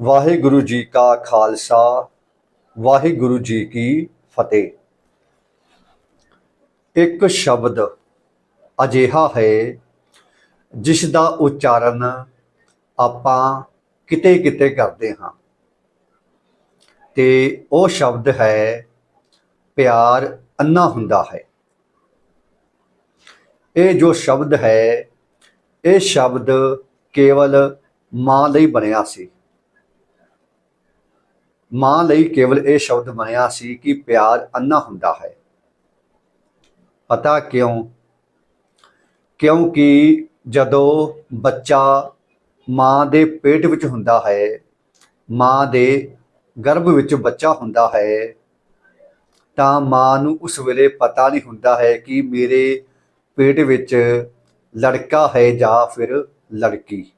ਵਾਹਿਗੁਰੂ ਜੀ ਕਾ ਖਾਲਸਾ, ਵਾਹਿਗੁਰੂ ਜੀ ਕੀ ਫਤਿਹ। ਇੱਕ ਸ਼ਬਦ ਅਜਿਹਾ ਹੈ ਜਿਸ ਦਾ ਉਚਾਰਨ ਆਪਾਂ ਕਿਤੇ ਕਿਤੇ ਕਰਦੇ ਹਾਂ। ਤੇ ਉਹ ਸ਼ਬਦ ਹੈ, ਪਿਆਰ ਅੰਨਾ ਹੁੰਦਾ ਹੈ। ਇਹ ਜੋ ਸ਼ਬਦ ਹੈ, ਇਹ ਸ਼ਬਦ ਕੇਵਲ ਮਾਂ ਲਈ ਬਣਿਆ ਸੀ। ਮਾਂ ਲਈ ਕੇਵਲ ਇਹ ਸ਼ਬਦ ਬਣਿਆ ਸੀ ਕਿ ਪਿਆਰ ਅੰਨਾ ਹੁੰਦਾ ਹੈ। ਪਤਾ ਕਿਉਂ? ਕਿਉਂਕਿ ਜਦੋਂ ਬੱਚਾ ਮਾਂ ਦੇ ਪੇਟ ਵਿੱਚ ਹੁੰਦਾ ਹੈ, ਮਾਂ ਦੇ ਗਰਭ ਵਿੱਚ ਬੱਚਾ ਹੁੰਦਾ ਹੈ, ਤਾਂ ਮਾਂ ਨੂੰ ਉਸ ਵੇਲੇ ਪਤਾ ਨਹੀਂ ਹੁੰਦਾ ਹੈ ਕਿ ਮੇਰੇ ਪੇਟ ਵਿੱਚ ਲੜਕਾ ਹੈ ਜਾਂ ਫਿਰ ਲੜਕੀ।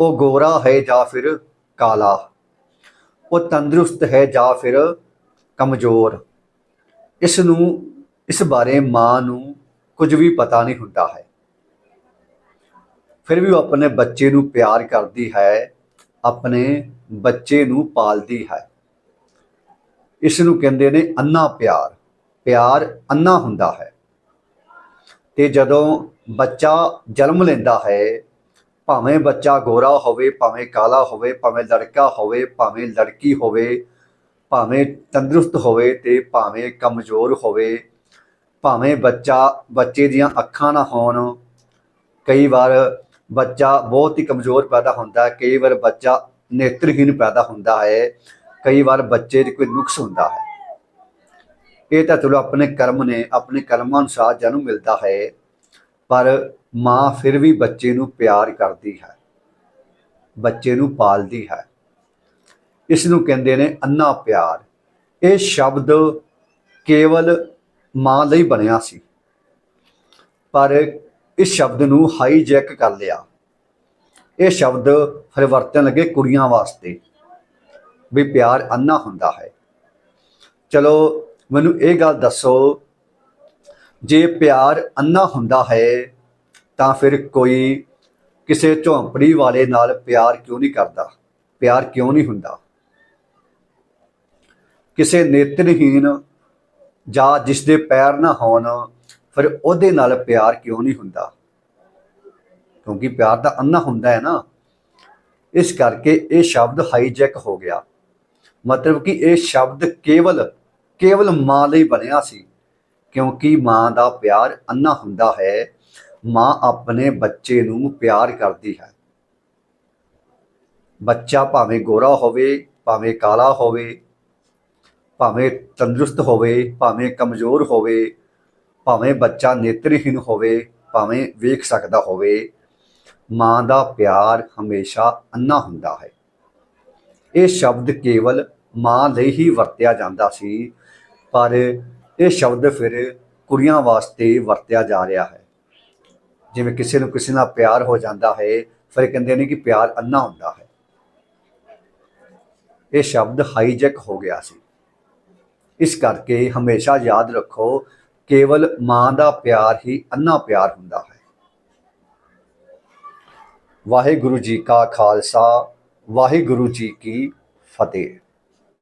ਉਹ ਗੋਰਾ ਹੈ ਜਾਂ ਫਿਰ ਕਾਲਾ, ਉਹ ਤੰਦਰੁਸਤ ਹੈ ਜਾਂ ਫਿਰ ਕਮਜ਼ੋਰ। ਇਸ ਨੂੰ ਇਸ ਬਾਰੇ ਮਾਂ ਨੂੰ ਕੁਝ ਵੀ ਪਤਾ ਨਹੀਂ ਹੁੰਦਾ ਹੈ। ਫਿਰ ਵੀ ਉਹ ਆਪਣੇ ਬੱਚੇ ਨੂੰ ਪਿਆਰ ਕਰਦੀ ਹੈ, ਆਪਣੇ ਬੱਚੇ ਨੂੰ ਪਾਲਦੀ ਹੈ। ਇਸ ਨੂੰ ਕਹਿੰਦੇ ਨੇ ਅੰਨਾ ਪਿਆਰ। ਪਿਆਰ ਅੰਨਾ ਹੁੰਦਾ ਹੈ। ਤੇ ਜਦੋਂ ਬੱਚਾ ਜਨਮ ਲੈਂਦਾ ਹੈ ਭਾਵੇਂ ਬੱਚਾ ਗੋਰਾ ਹੋਵੇ, ਭਾਵੇਂ ਕਾਲਾ ਹੋਵੇ, ਭਾਵੇਂ ਲੜਕਾ ਹੋਵੇ, ਭਾਵੇਂ ਲੜਕੀ ਹੋਵੇ, ਭਾਵੇਂ ਤੰਦਰੁਸਤ ਹੋਵੇ ਤੇ ਭਾਵੇਂ ਕਮਜ਼ੋਰ ਹੋਵੇ, ਭਾਵੇਂ ਬੱਚਾ, ਬੱਚੇ ਦੀਆਂ ਅੱਖਾਂ ਨਾ ਹੋਣ, ਕਈ ਵਾਰ ਬੱਚਾ ਬਹੁਤ ਹੀ ਕਮਜ਼ੋਰ ਪੈਦਾ ਹੁੰਦਾ ਹੈ ਕਈ ਵਾਰ ਬੱਚਾ ਨੇਤਰਹੀਨ ਪੈਦਾ ਹੁੰਦਾ ਹੈ, ਕਈ ਵਾਰ ਬੱਚੇ 'ਚ ਕੋਈ ਨੁਕਸ ਹੁੰਦਾ ਹੈ। ਇਹ ਤਾਂ ਚਲੋ ਆਪਣੇ ਕਰਮ ਨੇ, ਆਪਣੇ ਕਰਮਾਂ ਅਨੁਸਾਰ ਜਨਮ ਮਿਲਦਾ ਹੈ। ਪਰ ਮਾਂ ਫਿਰ ਵੀ ਬੱਚੇ ਨੂੰ ਪਿਆਰ ਕਰਦੀ ਹੈ, ਬੱਚੇ ਨੂੰ ਪਾਲਦੀ ਹੈ। ਇਸ ਨੂੰ ਕਹਿੰਦੇ ਨੇ ਅੰਨਾ ਪਿਆਰ। ਇਹ ਸ਼ਬਦ ਕੇਵਲ ਮਾਂ ਲਈ ਬਣਿਆ ਸੀ, ਪਰ ਇਸ ਸ਼ਬਦ ਨੂੰ ਹਾਈਜੈਕ ਕਰ ਲਿਆ। ਇਹ ਸ਼ਬਦ ਫਿਰ ਵਰਤਣ ਲੱਗੇ ਕੁੜੀਆਂ ਵਾਸਤੇ, ਵੀ ਪਿਆਰ ਅੰਨਾ ਹੁੰਦਾ ਹੈ। ਚਲੋ, ਮੈਨੂੰ ਇਹ ਗੱਲ ਦੱਸੋ ਜੇ ਪਿਆਰ ਅੰਨਾ ਹੁੰਦਾ ਹੈ, ਤਾਂ ਫਿਰ ਕੋਈ ਕਿਸੇ ਝੌਂਪੜੀ ਵਾਲੇ ਨਾਲ ਪਿਆਰ ਕਿਉਂ ਨਹੀਂ ਕਰਦਾ? ਪਿਆਰ ਕਿਉਂ ਨਹੀਂ ਹੁੰਦਾ? ਕਿਸੇ ਨੇਤਰਹੀਨ ਜਾਂ ਜਿਸ ਦੇ ਪੈਰ ਨਾ ਹੋਣ, ਫਿਰ ਉਹਦੇ ਨਾਲ ਪਿਆਰ ਕਿਉਂ ਨਹੀਂ ਹੁੰਦਾ? ਕਿਉਂਕਿ ਪਿਆਰ ਤਾਂ ਅੰਨਾ ਹੁੰਦਾ ਹੈ ਨਾ। ਇਸ ਕਰਕੇ ਇਹ ਸ਼ਬਦ ਹਾਈਜੈਕ ਹੋ ਗਿਆ। ਮਤਲਬ ਕਿ ਇਹ ਸ਼ਬਦ ਕੇਵਲ ਕੇਵਲ ਮਾਂ ਲਈ ਬਣਿਆ ਸੀ। ਕਿਉਂਕਿ ਮਾਂ ਦਾ ਪਿਆਰ ਅੰਨਾ ਹੁੰਦਾ ਹੈ, ਮਾਂ ਆਪਣੇ ਬੱਚੇ ਨੂੰ ਪਿਆਰ ਕਰਦੀ ਹੈ। ਬੱਚਾ ਭਾਵੇਂ ਗੋਰਾ ਹੋਵੇ, ਭਾਵੇਂ ਕਾਲਾ ਹੋਵੇ, ਭਾਵੇਂ ਤੰਦਰੁਸਤ ਹੋਵੇ, ਭਾਵੇਂ ਕਮਜ਼ੋਰ ਹੋਵੇ, ਭਾਵੇਂ ਬੱਚਾ ਨੇਤਰਹੀਣ ਹੋਵੇ, ਭਾਵੇਂ ਵੇਖ ਸਕਦਾ ਹੋਵੇ, ਮਾਂ ਦਾ ਪਿਆਰ ਹਮੇਸ਼ਾ ਅੰਨਾ ਹੁੰਦਾ ਹੈ। ਇਹ ਸ਼ਬਦ ਕੇਵਲ ਮਾਂ ਲਈ ਹੀ ਵਰਤਿਆ ਜਾਂਦਾ ਸੀ, ਪਰ ਇਹ ਸ਼ਬਦ ਫਿਰ ਕੁੜੀਆਂ ਵਾਸਤੇ ਵਰਤਿਆ ਜਾ ਰਿਹਾ ਹੈ। ਜਿਵੇਂ ਕਿਸੇ ਨੂੰ ਕਿਸੇ ਨਾਲ ਪਿਆਰ ਹੋ ਜਾਂਦਾ ਹੈ, ਫਿਰ ਕਹਿੰਦੇ ਨੇ ਕਿ ਪਿਆਰ ਅੰਨਾ ਹੁੰਦਾ ਹੈ। ਇਹ ਸ਼ਬਦ ਹਾਈਜੈਕ ਹੋ ਗਿਆ ਸੀ। ਇਸ ਕਰਕੇ ਹਮੇਸ਼ਾ ਯਾਦ ਰੱਖੋ, ਕੇਵਲ ਮਾਂ ਦਾ ਪਿਆਰ ਹੀ ਅੰਨਾ ਪਿਆਰ ਹੁੰਦਾ ਹੈ। ਵਾਹਿਗੁਰੂ ਜੀ ਕਾ ਖਾਲਸਾ, ਵਾਹਿਗੁਰੂ ਜੀ ਕੀ ਫਤਿਹ।